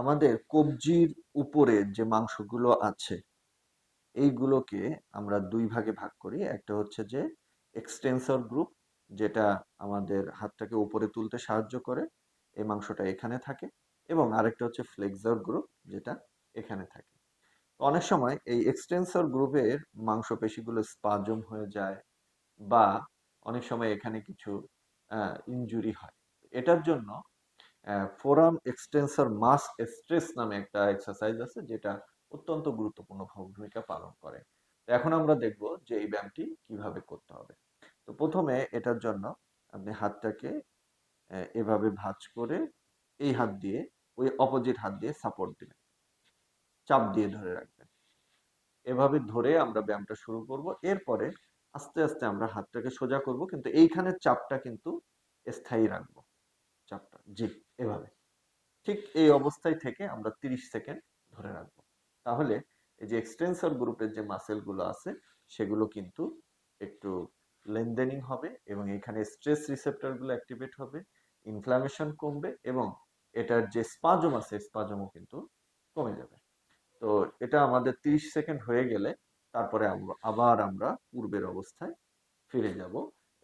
আমাদের কবজির উপরে যে মাংসগুলো আছে, এইগুলোকে আমরা দুই ভাগে ভাগ করি। একটা হচ্ছে যে এক্সটেন্সর গ্রুপ যেটা আমাদের হাতটাকে উপরে তুলতে সাহায্য করে, এই মাংসটা এখানে থাকে, এবং আরেকটা হচ্ছে ফ্লেক্সর গ্রুপ যেটা এখানে থাকে। অনেক সময় এই এক্সটেন্সর গ্রুপের মাংসপেশিগুলো স্পাজম হয়ে যায়, বা অনেক সময় এখানে কিছু ইনজুরি হয়। এটার জন্য ফোরাম এক্সটেন্সর মাস স্ট্রেস নামে একটা এক্সারসাইজ আছে, যেটা অত্যন্ত গুরুত্বপূর্ণ ভূমিকা পালন করে। তো এখন আমরা দেখব যে এই ব্যায়ামটি কীভাবে করতে হবে। তো প্রথমে এটার জন্য আপনি হাতটাকে এভাবে ভাঁজ করে এই হাত দিয়ে, ওই অপোজিট হাত দিয়ে সাপোর্ট দিবেন। চাপ দিয়ে ধরে রাখবেন। এভাবে ধরে আমরা ব্যায়ামটা শুরু করব। এরপরে আস্তে আস্তে আমরা হাতটাকে সোজা করব, কিন্তু এইখানের চাপটা কিন্তু স্থায়ী রাখব। চাপটা জি এভাবে। ঠিক এই অবস্থায় থেকে আমরা 30 সেকেন্ড ধরে রাখব। তাহলে এই যে এক্সটেন্সর গ্রুপের যে মাসেলগুলো আছে সেগুলো কিন্তু একটু লেনদেনিং হবে এবং এখানে স্ট্রেস রিসেপ্টরগুলো অ্যাক্টিভেট হবে ইনফ্লামেশন কমবে এবং এটার যে স্পাজম আছে স্পাজমও কিন্তু কমে যাবে। তো এটা আমাদের 30 সেকেন্ড হয়ে গেলে তারপরে আবার আমরা পূর্বের অবস্থায় ফিরে যাব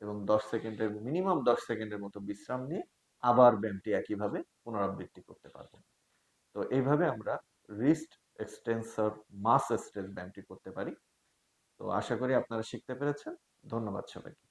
এবং 10 সেকেন্ডের মিনিমাম 10 সেকেন্ডের মতো বিশ্রাম নিয়ে আবার ব্যায়ামটি একইভাবে পুনরাবৃত্তি করতে পারব তো এইভাবে আমরা রিস্ট এক্সটেন্সর মাস এক্সটেন্স ব্যায়ামটি করতে পারি। তো আশা করি আপনারা শিখতে পেরেছেন। ধন্যবাদ সবাইকে।